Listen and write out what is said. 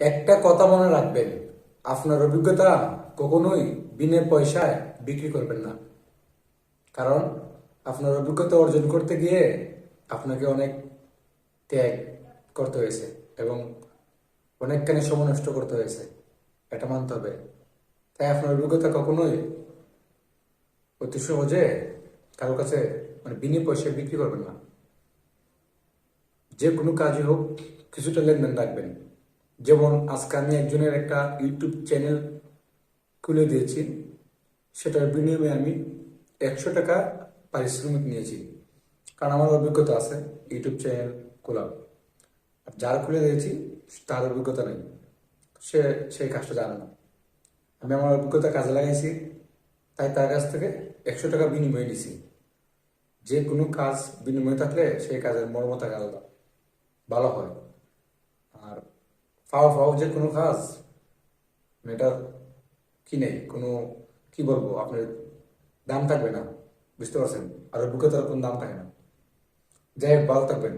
একটা কথা মনে রাখবেন, আপনার অভিজ্ঞতা কখনোই বিনা পয়সায় বিক্রি করবেন না। কারণ আপনার অভিজ্ঞতা অর্জন করতে গিয়ে আপনাকে অনেক ত্যাগ করতে হয়েছে এবং অনেকখানি সময় নষ্ট করতে হয়েছে, এটা মানতে হবে। তাই আপনার অভিজ্ঞতা কখনোই অতি সহজে কারোর কাছে মানে বিনা পয়সায় বিক্রি করবেন না। যে কোনো কাজই হোক, কিছুটা লেনদেন রাখবেন। যেমন আজকে আমি একজনের একটা ইউটিউব চ্যানেল খুলে দিয়েছি, সেটার বিনিময়ে আমি একশো টাকা পারিশ্রমিক নিয়েছি। কারণ আমার অভিজ্ঞতা আছে, ইউটিউব চ্যানেল খোলা। আর যার খুলে দিয়েছি, তার অভিজ্ঞতা নেই। সে সেই কাজটা জানে না। আমি আমার অভিজ্ঞতা কাজে লাগাইছি, তাই তার কাছ থেকে একশো টাকা বিনিময়ে নিছি। যে কোনো কাজ বিনিময়ে থাকলে সেই কাজের মর্মতা আলাদা। ভালো হয়। ফাও ফাও যে কোনো কাজ এটা কি নেই, কোনো, কি বলব, আপনার দাম থাকবে না, বুঝতে পারছেন? আর অভিজ্ঞতার কোনো দাম থাকে না। যাই হোক, ভালো থাকবেন।